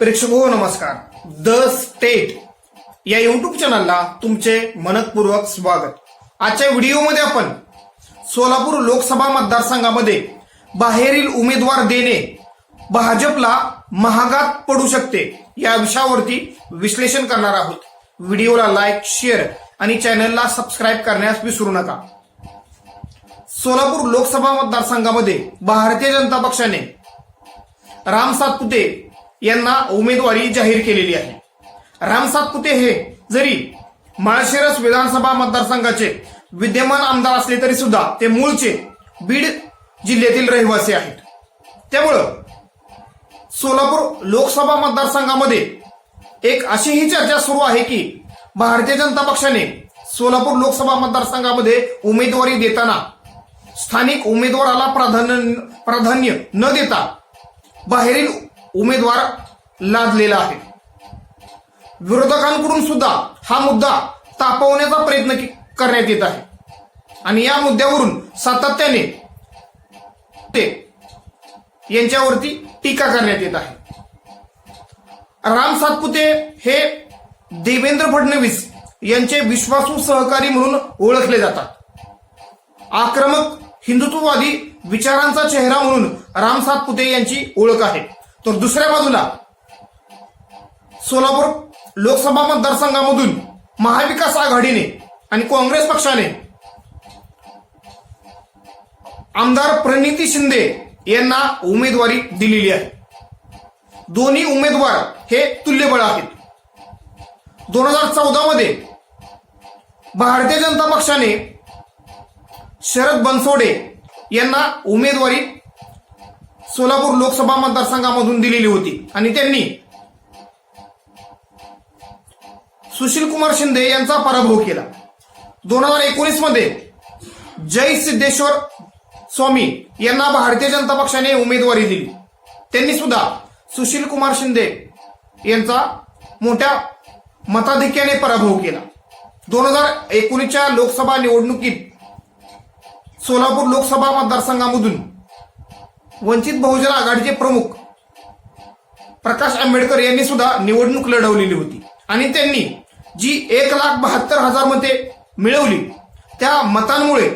प्रेक्षक हो नमस्कार. द स्टेट या युट्यूब चॅनलला तुमचे मनपूर्वक स्वागत. आजच्या व्हिडिओमध्ये आपण सोलापूर लोकसभा मतदारसंघामध्ये बाहेरील उमेदवार देणे भाजपला महागात पडू शकते या विषयावरती विश्लेषण करणार आहोत. व्हिडिओला लाईक शेअर आणि चॅनलला सबस्क्राईब करण्यास विसरू नका. सोलापूर लोकसभा मतदारसंघामध्ये भारतीय जनता पक्षाने राम सातपुते यांना उमेदवारी जाहीर केलेली आहे. राम सातपुते हे जरी माळशिरस विधानसभा मतदारसंघाचे विद्यमान आमदार असले तरी सुद्धा ते मूळचे बीड जिल्ह्यातील रहिवासी आहेत. त्यामुळं सोलापूर लोकसभा मतदारसंघामध्ये एक अशीही चर्चा सुरू आहे की भारतीय जनता पक्षाने सोलापूर लोकसभा मतदारसंघामध्ये उमेदवारी देताना स्थानिक उमेदवाराला प्राधान्य प्राधान्य न देता बाहेरील उमेदवार लादलेला आहे. विरोधकांकडून सुद्धा हा मुद्दा तापवण्याचा प्रयत्न करण्यात येत आहे. आणि या मुद्द्यावरून सातत्याने ते यांच्यावरती टीका करण्यात येत आहे. राम सातपुते हे देवेंद्र फडणवीस यांचे विश्वासू सहकारी म्हणून ओळखले जातात. आक्रमक हिंदुत्ववादी विचारांचा चेहरा म्हणून राम सातपुते यांची ओळख आहे. तर दुसऱ्या बाजूला सोलापूर लोकसभा मतदारसंघामधून महाविकास आघाडीने आणि काँग्रेस पक्षाने आमदार प्रणिती शिंदे यांना उमेदवारी दिलेली आहे. दोन्ही उमेदवार हे तुल्यबळ आहेत. दोन हजार चौदा मध्ये भारतीय जनता पक्षाने शरद बनसोडे यांना उमेदवारी सोलापूर लोकसभा मतदारसंघामधून दिलेली होती. आणि त्यांनी सुशील कुमार शिंदे यांचा पराभव केला. दोन हजार एकोणीसमध्ये जय सिद्धेश्वर स्वामी यांना भारतीय जनता पक्षाने उमेदवारी दिली. त्यांनी सुद्धा सुशील कुमार शिंदे यांचा मोठ्या मताधिक्याने पराभव केला. दोन हजार एकोणीसच्या लोकसभा निवडणुकीत सोलापूर लोकसभा मतदारसंघामधून वंचित बहुजन आघाडीचे प्रमुख प्रकाश आंबेडकर यांनी सुद्धा निवडणूक लढवलेली होती. आणि त्यांनी जी एक लाख बहात्तर हजार मते मिळवली त्या मतांमुळे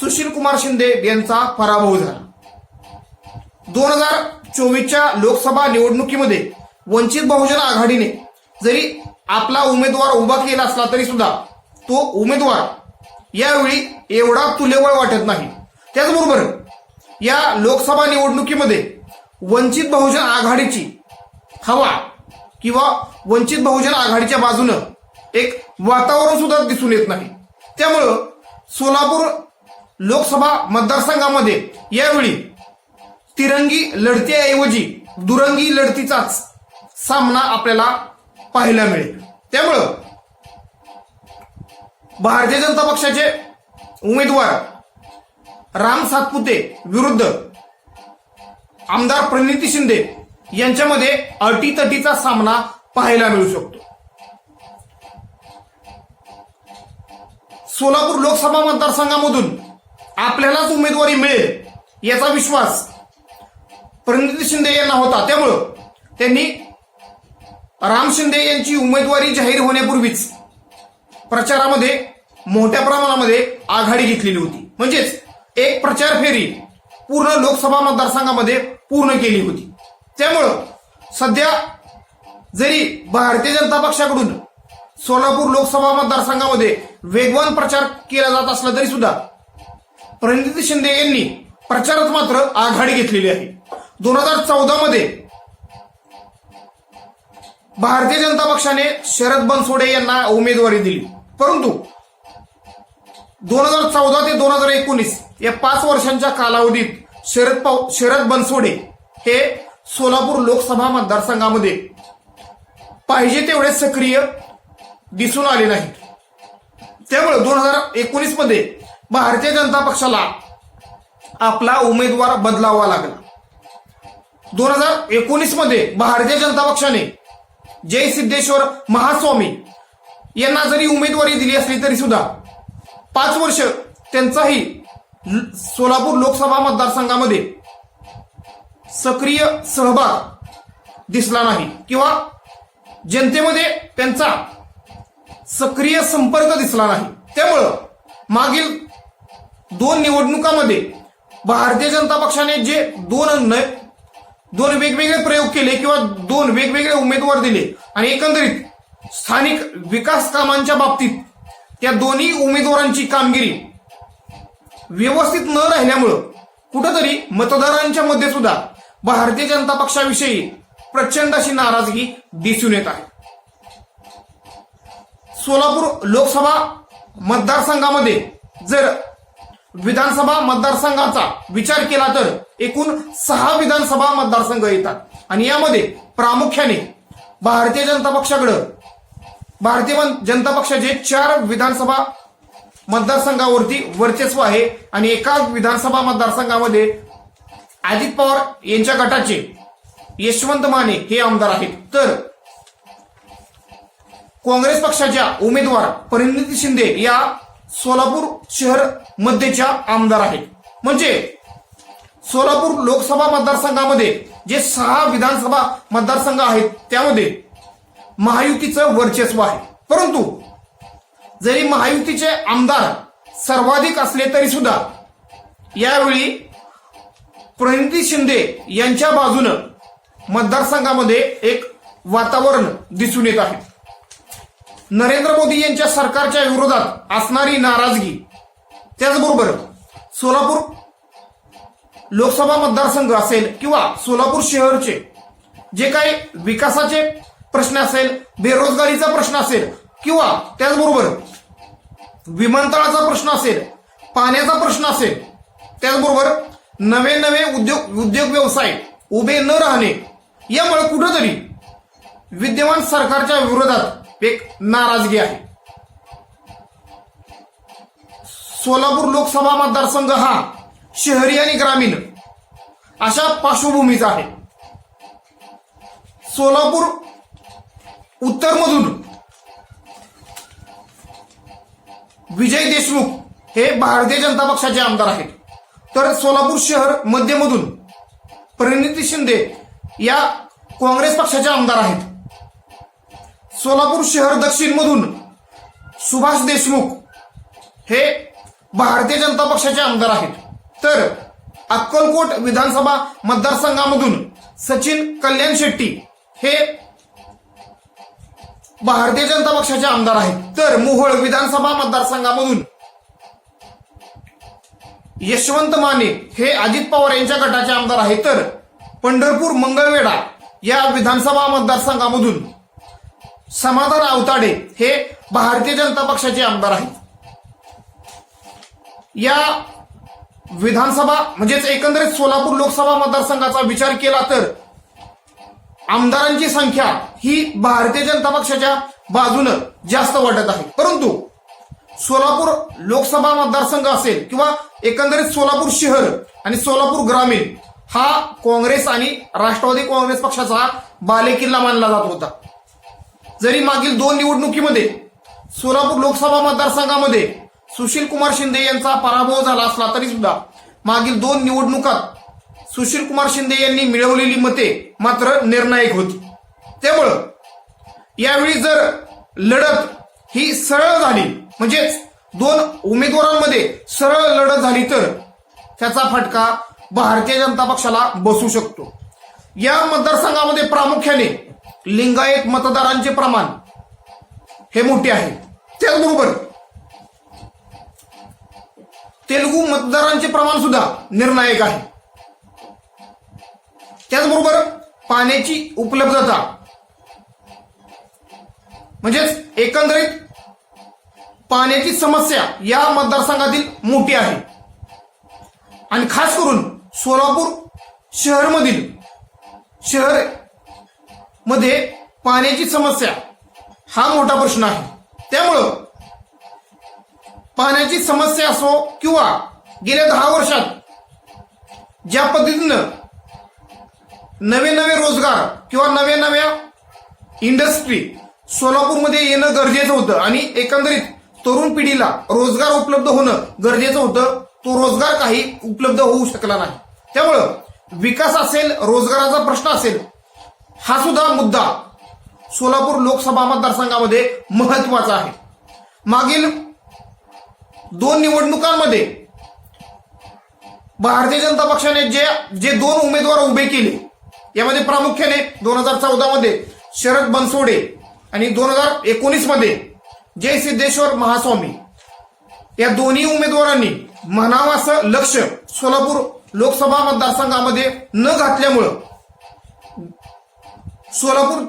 सुशील कुमार शिंदे यांचा पराभव झाला. दोन हजार चोवीसच्या लोकसभा निवडणुकीमध्ये वंचित बहुजन आघाडीने जरी आपला उमेदवार उभा केला असला तरी सुद्धा तो उमेदवार यावेळी एवढा तुलेबळ वाटत नाही. त्याचबरोबर या लोकसभा निवडणुकीमध्ये वंचित बहुजन आघाडीची हवा किंवा वंचित बहुजन आघाडीच्या बाजूनं एक वातावरण सुद्धा दिसून येत नाही. त्यामुळं सोलापूर लोकसभा मतदारसंघामध्ये यावेळी तिरंगी लढतीऐवजी दुरंगी लढतीचाच सामना आपल्याला पाहायला मिळेल. त्यामुळं भारतीय जनता पक्षाचे उमेदवार राम सातपुते विरुद्ध आमदार प्रणिती शिंदे यांच्यामध्ये अटीतटीचा सामना पाहायला मिळू शकतो. सोलापूर लोकसभा मतदारसंघामधून आपल्यालाच उमेदवारी मिळेल याचा विश्वास प्रणिती शिंदे यांना होता. त्यामुळं त्यांनी राम शिंदे यांची उमेदवारी जाहीर होण्यापूर्वीच प्रचारामध्ये मोठ्या प्रमाणामध्ये आघाडी घेतलेली होती. म्हणजेच एक प्रचार फेरी पूर्ण लोकसभा मतदारसंघामध्ये पूर्ण केली होती. त्यामुळं सध्या जरी भारतीय जनता पक्षाकडून सोलापूर लोकसभा मतदारसंघामध्ये वेगवान प्रचार केला जात असला तरी सुद्धा प्रणिती शिंदे यांनी प्रचारात मात्र आघाडी घेतलेली आहे. दोन हजार चौदा मध्ये भारतीय जनता पक्षाने शरद बनसोडे यांना उमेदवारी दिली. परंतु दोन हजार चौदा ते दोन हजार एकोणीस या पाच वर्षांच्या कालावधीत शरद पाव शरद बनसोडे हे सोलापूर लोकसभा मतदारसंघामध्ये पाहिजे तेवढे सक्रिय दिसून आले नाहीत. त्यामुळे दोन हजार एकोणीसमध्ये भारतीय जनता पक्षाला आपला उमेदवार बदलावा लागला. दोन हजार एकोणीसमध्ये भारतीय जनता पक्षाने जय सिद्धेश्वर महास्वामी यांना जरी उमेदवारी दिली असली तरी सुद्धा पाच वर्ष त्यांचाही सोलापूर लोकसभा मतदारसंघामध्ये सक्रिय सहभाग दिसला नाही. किंवा जनतेमध्ये त्यांचा सक्रिय संपर्क दिसला नाही. त्यामुळं मागील दोन निवडणुकामध्ये भारतीय जनता पक्षाने जे दोन दोन वेगवेगळे प्रयोग केले किंवा दोन वेगवेगळे उमेदवार दिले आणि एकंदरीत स्थानिक विकास कामांच्या बाबतीत त्या दोन्ही उमेदवारांची कामगिरी व्यवस्थित न राहिल्यामुळं कुठंतरी मतदारांच्या मध्ये सुद्धा भारतीय जनता पक्षाविषयी प्रचंड अशी नाराजगी दिसून येत आहे. सोलापूर लोकसभा मतदारसंघामध्ये जर विधानसभा मतदारसंघाचा विचार केला तर एकूण सहा विधानसभा मतदारसंघ येतात. आणि यामध्ये प्रामुख्याने भारतीय जनता पक्षाकडं भारतीय जनता पक्षाचे चार विधानसभा मतदारसंघावरती वर्चस्व आहे आणि एका विधानसभा मतदारसंघामध्ये अजित पवार यांच्या गटाचे यशवंत माने हे आमदार आहेत. तर काँग्रेस पक्षाच्या उमेदवार परिणिती शिंदे या सोलापूर शहर मध्येच्या आमदार आहेत. म्हणजे सोलापूर लोकसभा मतदारसंघामध्ये जे सहा विधानसभा मतदारसंघ आहेत त्यामध्ये महायुतीचं वर्चस्व आहे. परंतु जरी महायुतीचे आमदार सर्वाधिक असले तरी सुद्धा यावेळी प्रणिती शिंदे यांच्या बाजूनं मतदारसंघामध्ये एक वातावरण दिसून येत आहे. नरेंद्र मोदी यांच्या सरकारच्या विरोधात असणारी नाराजगी त्याचबरोबर सोलापूर लोकसभा मतदारसंघ असेल किंवा सोलापूर शहरचे जे काही विकासाचे प्रश्न असेल बेरोजगारीचा प्रश्न असेल किंवा त्याचबरोबर विमानतळाचा प्रश्न असेल पाण्याचा प्रश्न असेल त्याचबरोबर नवे नवे उद्योग उद्योग व्यवसाय उभे न राहणे यामुळे कुठंतरी विद्यमान सरकारच्या विरोधात एक नाराजगी आहे. सोलापूर लोकसभा मतदारसंघ हा शहरी आणि ग्रामीण अशा पार्श्वभूमीचा आहे. सोलापूर उत्तरमधून. विजय देशमुख हे भारतीय जनता पक्षाचे आमदार आहेत. तर सोलापूर शहर मध्यमधून परिणिती शिंदे या काँग्रेस पक्षाचे आमदार आहेत. सोलापूर शहर दक्षिण मधून सुभाष देशमुख हे भारतीय जनता पक्षाचे आमदार आहेत. तर अक्कलकोट विधानसभा मतदारसंघामधून सचिन कल्याण शेट्टी हे भारतीय जनता पक्षाचे आमदार आहेत. तर मोहोळ विधानसभा मतदारसंघामधून यशवंत माने हे अजित पवार यांच्या गटाचे आमदार आहेत. तर पंढरपूर मंगळवेढा या विधानसभा मतदारसंघामधून समाधान आवताडे हे भारतीय जनता पक्षाचे आमदार आहेत. या विधानसभा म्हणजेच एकंदरीत सोलापूर लोकसभा मतदारसंघाचा विचार केला तर आमदारांची संख्या ही भारतीय जनता पक्षाच्या बाजूनं जास्त वाढत आहे. परंतु सोलापूर लोकसभा मतदारसंघ असेल किंवा एकंदरीत सोलापूर शहर आणि सोलापूर ग्रामीण हा काँग्रेस आणि राष्ट्रवादी काँग्रेस पक्षाचा बालेकिल्ला मानला जात होता. जरी मागील दोन निवडणुकीमध्ये सोलापूर लोकसभा मतदारसंघामध्ये सुशील कुमार शिंदे यांचा पराभव झाला असला तरी सुद्धा मागील दोन निवडणुकात सुशील कुमार शिंदे यांनी मिळवलेली मते मात्र निर्णायक होती. त्यामुळं यावेळी जर लढत ही सरळ झाली म्हणजेच दोन उमेदवारांमध्ये सरळ लढत झाली तर त्याचा फटका भारतीय जनता पक्षाला बसू शकतो. या मतदारसंघामध्ये प्रामुख्याने लिंगायत मतदारांचे प्रमाण हे मोठे आहे. त्याचबरोबर तेलुगू मतदारांचे प्रमाण सुद्धा निर्णायक आहे. त्याचबरोबर पाण्याची उपलब्धता. म्हणजेच एकंदरीत पाण्याची समस्या या मतदारसंघातील मोठी आहे. आणि खास करून सोलापूर शहरमधील शहरमध्ये पाण्याची समस्या हा मोठा प्रश्न आहे. त्यामुळं पाण्याची समस्या असो किंवा गेल्या दहा वर्षात ज्या पद्धतीनं नवे नवे रोजगार किंवा नव्या नव्या इंडस्ट्री सोलापूरमध्ये येणं गरजेचं होतं. आणि एकंदरीत तरुण पिढीला रोजगार उपलब्ध होणं गरजेचं होतं. तो रोजगार काही उपलब्ध होऊ शकला नाही. त्यामुळं विकास असेल रोजगाराचा प्रश्न असेल हा सुद्धा मुद्दा सोलापूर लोकसभा मतदारसंघामध्ये महत्त्वाचा आहे. मागील दोन निवडणुकांमध्ये भारतीय जनता पक्षाने जे जे दोन उमेदवार उभे केले यामध्ये प्रामुख्याने दोन हजार चौदा मध्ये शरद बनसोडे आणि दोन हजार एकोणीसमध्ये जय सिद्धेश्वर महास्वामी. या दोन्ही उमेदवारांनी म्हणावं असं लक्ष सोलापूर लोकसभा मतदारसंघामध्ये न घातल्यामुळं सोलापूर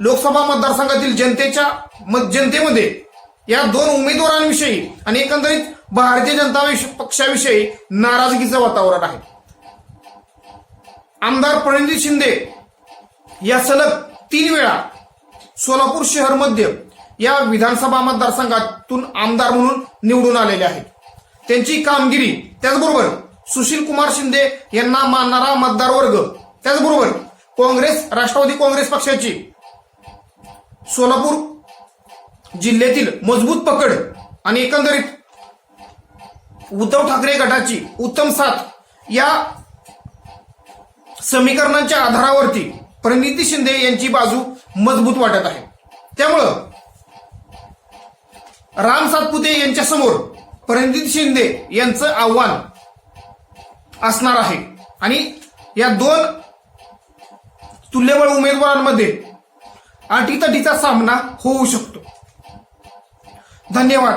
लोकसभा मतदारसंघातील जनतेच्या मत- जनतेमध्ये या दोन उमेदवारांविषयी आणि एकंदरीत भारतीय जनता पक्षाविषयी नाराजगीचं वातावरण आहे. आमदार प्रणिती शिंदे या सलग तीन वेळा सोलापूर शहर मध्य या विधानसभा मतदारसंघातून आमदार म्हणून निवडून आलेले आहेत. त्यांची कामगिरी त्याचबरोबर सुशील कुमार शिंदे यांना मानणारा मतदार वर्ग त्याचबरोबर काँग्रेस राष्ट्रवादी काँग्रेस पक्षाची सोलापूर जिल्ह्यातील मजबूत पकड आणि एकंदरीत उद्धव ठाकरे गटाची उत्तम साथ या समीकरणांच्या आधारावरती प्रणिती शिंदे यांची बाजू मजबूत वाटत आहे. त्यामुळं राम सातपुते यांच्यासमोर प्रणित शिंदे यांचं आव्हान असणार आहे. आणि या दोन तुल्यबळ उमेदवारांमध्ये अटीतटीचा सामना होऊ शकतो. धन्यवाद.